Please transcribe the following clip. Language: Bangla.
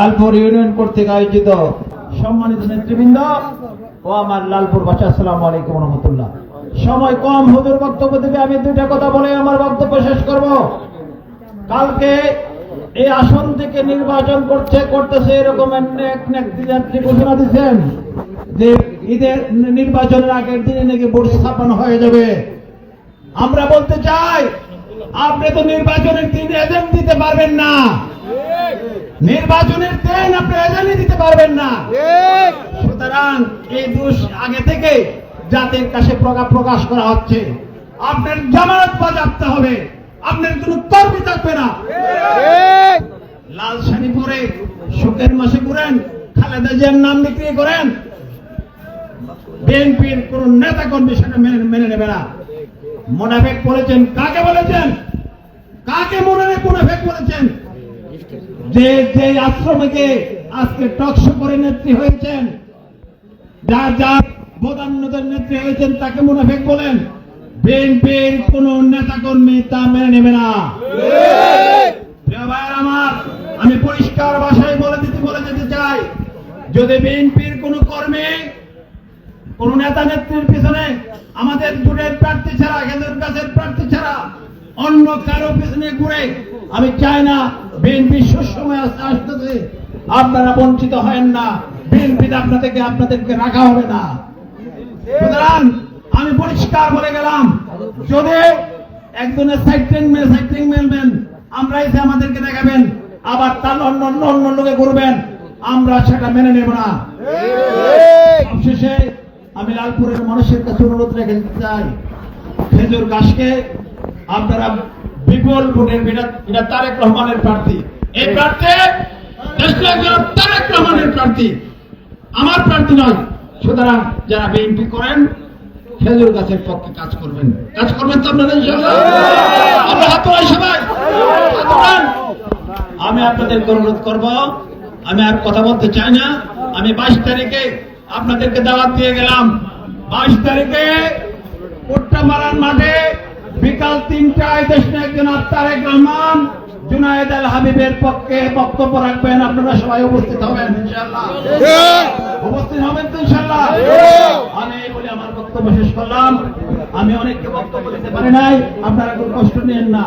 লালপুর ইউনিয়ন কর্তৃক আয়োজিত সম্মানিত নেতৃবৃন্দ ও আমার লালপুর বাসা, আসসালামু আলাইকুম রহমতুল্লাহ। সময় কম, হুজুর বক্তব্য দেবে আমি দুইটা কথা বলে আমার বক্তব্য শেষ করব। কালকে এই আসন থেকে নির্বাচন করছে, করতেছে এরকম ঘোষণা দিচ্ছেন যে ঈদের নির্বাচনের আগের দিনে নাকি ভোট স্থাপন হয়ে যাবে। আমরা বলতে চাই, আপনি তো নির্বাচনের দিন এজেন্ট দিতে পারবেন না। নির্বাচনের দিন আপনি এজেন্টই দিতে পারবেন না। সুতরাং এই দোষ আগে থেকে জাতির কাছে প্রকা- প্রকাশ করা হচ্ছে। আপনার জামানত বাজাপ্ত হবে। আপনার কোনো কর্মী থাকবে না। লাল শাড়ি পরে শোকের মাসে ঘুরেন খালেদা জিয়ার নাম বিক্রি করেন। বিএনপির কোন নেতা কর্মী সেটা মেনে মেনে নেবে না। মোনাফেক বলেছেন কাকে বলেছেন? কাকে মনে মোনাফেক বলেছেন? যে যে আশ্রমকে আজকে টকশো করে নেত্রী হয়েছেন, যার যার বদান্যদের নেত্রী হয়েছেন, তাকে মুনাফেক বলেন, বিএনপির কোন নেতা কর্মী তা মেনে নেবে না। আমার, আমি পরিষ্কার ভাষায় বলে দিতে, বলে যেতে চাই, যদি বিএনপির কোন কর্মী, কোন নেতা নেত্রীর পিছনে আমাদের দূরের প্রার্থী ছাড়া, কেন্দ্রের কাছের প্রার্থী ছাড়া অন্য কারও পিছনে ঘুরে আমি চাই না বিএনপি সুসময় আস্তে আপনারা বঞ্চিত হেন না। বিএনপি আপনাদেরকে আপনাদেরকে রাখা হবে না। সুতরাং আমি পরিষ্কার বলে গেলাম, যদি একজনের সাইট্রিং মেল সাইট্রিং মেলবেন আমরা এসে আমাদেরকে দেখাবেন, আবার তার অন্য অন্য অন্য লোকে করবেন আমরা সেটা মেনে নেব না। সবশেষে আমি লালপুরের মানুষের কাছে অনুরোধ রেখে চাই, খেজুর গাছকে আপনারা বিপুল ভোটের এটা তারেক রহমানের প্রার্থী। এই প্রার্থী তারেক রহমানের প্রার্থী। আমার প্রার্থী নয় সুতরাং যারা বিএনপি করেন খেজুর গাছের পক্ষে কাজ করবেন। কাজ করবেন তো ইনশাআল্লাহ? আমরা হাত সবাই। আমি আপনাদেরকে অনুরোধ করব আমি আর কথা বলতে চাই না। আমি বাইশ তারিখে আপনাদেরকে দাওয়াত দিয়ে গেলাম। বাইশ তারিখে মাঠে বিকাল তিনটায় দেশ একজন তারেক রহমান জুনায়েদ আল হাবিবের পক্ষে বক্তব্য রাখবেন। আপনারা সবাই উপস্থিত হবেন ইনশাআল্লাহ। উপস্থিত হবেন তো ইনশাল্লাহ আমি বলে আমার বক্তব্য শেষ করলাম। আমি অনেককে বক্তব্য দিতে পারি নাই। আপনারা কোনো কষ্ট নেন না।